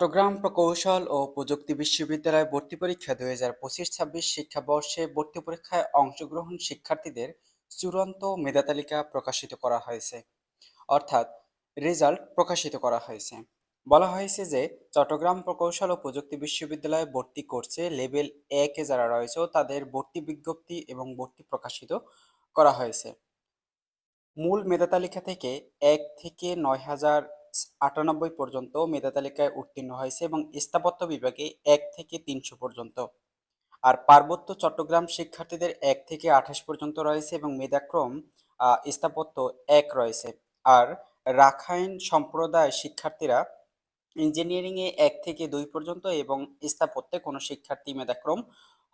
চট্টগ্রাম প্রকৌশল ও প্রযুক্তি বিশ্ববিদ্যালয় ভর্তি পরীক্ষা দুই হাজার পঁচিশ ছাব্বিশ শিক্ষাবর্ষে ভর্তি পরীক্ষায় অংশগ্রহণ শিক্ষার্থীদের চূড়ান্ত মেধা তালিকা প্রকাশিত করা হয়েছে। অর্থাৎ রেজাল্ট প্রকাশিত করা হয়েছে। বলা হয়েছে যে, চট্টগ্রাম প্রকৌশল ও প্রযুক্তি বিশ্ববিদ্যালয়ে ভর্তি করছে লেভেল একে যারা রয়েছে তাদের ভর্তি বিজ্ঞপ্তি এবং ভর্তি প্রকাশিত করা হয়েছে। মূল মেধা তালিকা থেকে এক থেকে নয় হাজার আটানব্বই পর্যন্ত মেধা তালিকায় উত্তীর্ণ হয়েছে এবং স্থাপত্য বিভাগে এক থেকে তিনশো পর্যন্ত। আর পার্বত্য চট্টগ্রাম শিক্ষার্থীদের এক থেকে আঠাশ পর্যন্ত রয়েছে এবং মেধাক্রম স্থাপত্য এক রয়েছে। আর রাখাইন সম্প্রদায় শিক্ষার্থীরা ইঞ্জিনিয়ারিং এ এক থেকে দুই পর্যন্ত এবং স্থাপত্যে কোনো শিক্ষার্থী মেধাক্রম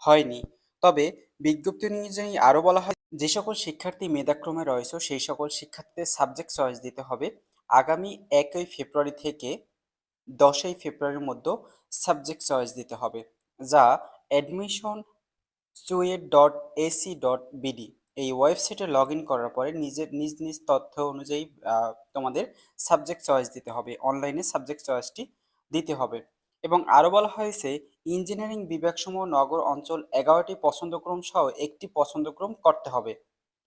হয়নি। তবে বিজ্ঞপ্তি অনুযায়ী আরও বলা হয়, যে সকল শিক্ষার্থী মেধাক্রমে রয়েছে, সেই সকল শিক্ষার্থীদের সাবজেক্ট চয়েস দিতে হবে। আগামী একই ফেব্রুয়ারি থেকে দশই ফেব্রুয়ারির মধ্যে সাবজেক্ট চয়েস দিতে হবে, যা admission SUET dot AC dot BD এই ওয়েবসাইটে লগ ইন করার পরে নিজের নিজ নিজ তথ্য অনুযায়ী তোমাদের সাবজেক্ট চয়েস দিতে হবে অনলাইনে সাবজেক্ট চয়েসটি দিতে হবে। এবং আরও বলা হয়েছে ইঞ্জিনিয়ারিং বিভাগসমূহ নগর অঞ্চল এগারোটি পছন্দক্রম সহ একটি পছন্দক্রম করতে হবে।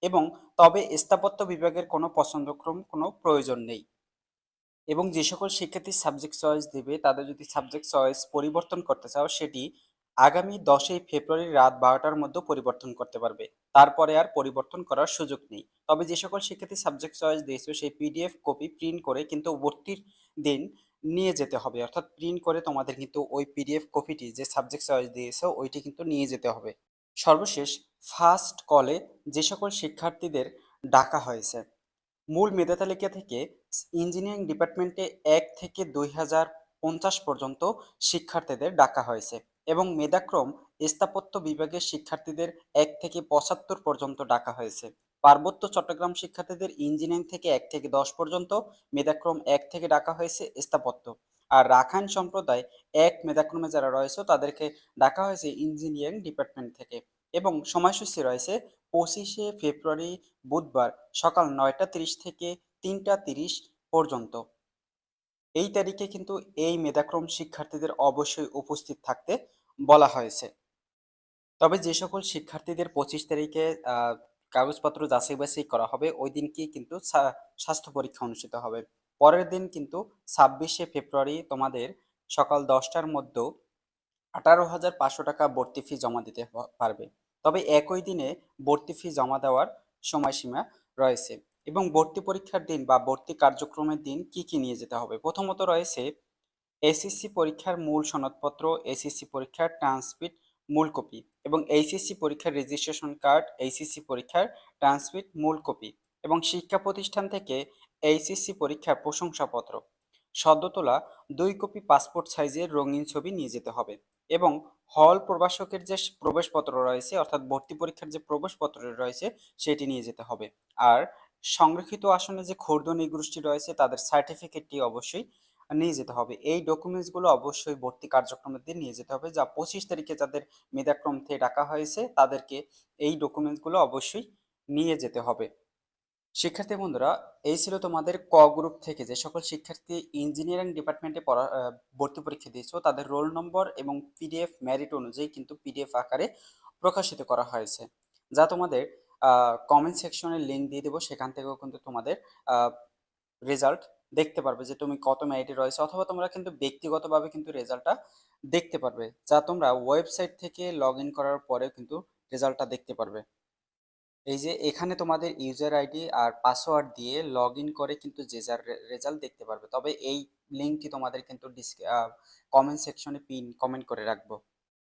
এবং তবে স্থাপত্য বিভাগের কোনো পছন্দক্রম কোনো প্রয়োজন নেই। এবং যে সকল শিক্ষার্থী সাবজেক্ট চয়েস দেবে, তাদের যদি সাবজেক্ট চয়েস পরিবর্তন করতে চাও, সেটি আগামী দশই ফেব্রুয়ারি রাত বারোটার মধ্যে পরিবর্তন করতে পারবে। তারপরে আর পরিবর্তন করার সুযোগ নেই। তবে যে সকল শিক্ষার্থী সাবজেক্ট চয়েস দিয়েছে, সেই পিডিএফ কপি প্রিন্ট করে কিন্তু ভর্তির দিন নিয়ে যেতে হবে। অর্থাৎ প্রিন্ট করে তোমাদের কিন্তু ওই পিডিএফ কপিটি যে সাবজেক্ট চয়েস দিয়েছে, ওইটি কিন্তু নিয়ে যেতে হবে। সর্বশেষ ফার্স্ট কলে যে সকল শিক্ষার্থীদের ডাকা হয়েছে। মূল মেধা তালিকা থেকে ইঞ্জিনিয়ারিং ডিপার্টমেন্টে এক থেকে দুই হাজার পঞ্চাশ পর্যন্ত শিক্ষার্থীদের ডাকা হয়েছে এবং মেধাক্রম স্থাপত্য বিভাগের শিক্ষার্থীদের এক থেকে পঁচাত্তর পর্যন্ত ডাকা হয়েছে। পার্বত্য চট্টগ্রাম শিক্ষার্থীদের ইঞ্জিনিয়ারিং থেকে এক থেকে দশ পর্যন্ত, মেধাক্রম এক থেকে ডাকা হয়েছে স্থাপত্য। আর রাখাইন সম্প্রদায় এক মেধাক্রমে যারা রয়েছে, তাদেরকে ডাকা হয়েছে ইঞ্জিনিয়ারিং ডিপার্টমেন্ট থেকে এবং সময়সূচি রয়েছে পঁচিশে ফেব্রুয়ারি বুধবার সকাল নয়টা তিরিশ থেকে তিনটা তিরিশ পর্যন্ত। এই তারিখে কিন্তু এই মেধাক্রম শিক্ষার্থীদের অবশ্যই উপস্থিত থাকতে বলা হয়েছে। তবে যে সকল শিক্ষার্থীদের পঁচিশ তারিখে কাগজপত্র যাচাই বাছাই করা হবে, ওই দিনকেই কিন্তু স্বাস্থ্য পরীক্ষা অনুষ্ঠিত হবে। পরের দিন কিন্তু ছাব্বিশে ফেব্রুয়ারি তোমাদের সকাল দশটার মধ্যে আঠারো হাজার পাঁচশো টাকা ভর্তি ফি জমা দিতে পারবে। তবে একই দিনে ভর্তি ফি জমা দেওয়ার সময়সীমা রয়েছে এবং ভর্তি পরীক্ষার দিন বা ভর্তি কার্যক্রমের দিন কি কি নিয়ে যেতে হবে? প্রথমত রয়েছে এসএসসি পরীক্ষার মূল সনদপত্র, এসএসসি পরীক্ষার ট্রান্সক্রিপ্ট মূল কপি এবং এইচএসসি পরীক্ষার রেজিস্ট্রেশন কার্ড এইচএসসি পরীক্ষার ট্রান্সক্রিপ্ট মূল কপি এবং শিক্ষা প্রতিষ্ঠান থেকে এইচএসসি পরীক্ষার প্রশংসাপত্র। সদ্য তোলা দুই কপি পাসপোর্ট সাইজের রঙিন ছবি নিয়ে যেতে হবে এবং হল প্রবাসকের যে প্রবেশপত্র রয়েছে, অর্থাৎ ভর্তি পরীক্ষার যে প্রবেশপত্র রয়েছে, সেটি নিয়ে যেতে হবে। আর সংরক্ষিত আসনে যে খোর্দনি গোষ্ঠী রয়েছে, তাদের সার্টিফিকেটটি অবশ্যই নিয়ে যেতে হবে। এই ডকুমেন্টসগুলো অবশ্যই ভর্তি কার্যক্রমের দিন নিয়ে যেতে হবে, যা পঁচিশ তারিখে যাদের মেধাক্রম থেকে ডাকা হয়েছে, তাদেরকে এই ডকুমেন্টসগুলো অবশ্যই নিয়ে যেতে হবে। শিক্ষার্থী বন্ধুরা, এই ছিল তোমাদের ক গ্রুপ থেকে যে সকল শিক্ষার্থী ইঞ্জিনিয়ারিং ডিপার্টমেন্টে পড়া ভর্তি পরীক্ষা দিয়েছ, তাদের রোল নম্বর এবং পিডিএফ মেরিট অনুযায়ী কিন্তু পিডিএফ আকারে প্রকাশিত করা হয়েছে। যা তোমাদের কমেন্ট সেকশনে লিঙ্ক দিয়ে দেবো, সেখান থেকেও কিন্তু তোমাদের রেজাল্ট দেখতে পারবে যে তুমি কত মেরিটে রয়েছে, অথবা তোমরা কিন্তু ব্যক্তিগতভাবে কিন্তু রেজাল্টটা দেখতে পারবে। যা তোমরা ওয়েবসাইট থেকে লগ ইন করার পরে কিন্তু রেজাল্টটা দেখতে পারবে। এই যে এখানে তোমাদের ইউজার আইডি আর পাসওয়ার্ড দিয়ে লগ ইন করে কিন্তু যে যার রেজাল্ট দেখতে পারবে। তবে এই লিঙ্কটি তোমাদের কিন্তু কমেন্ট সেকশনে পিন কমেন্ট করে রাখব।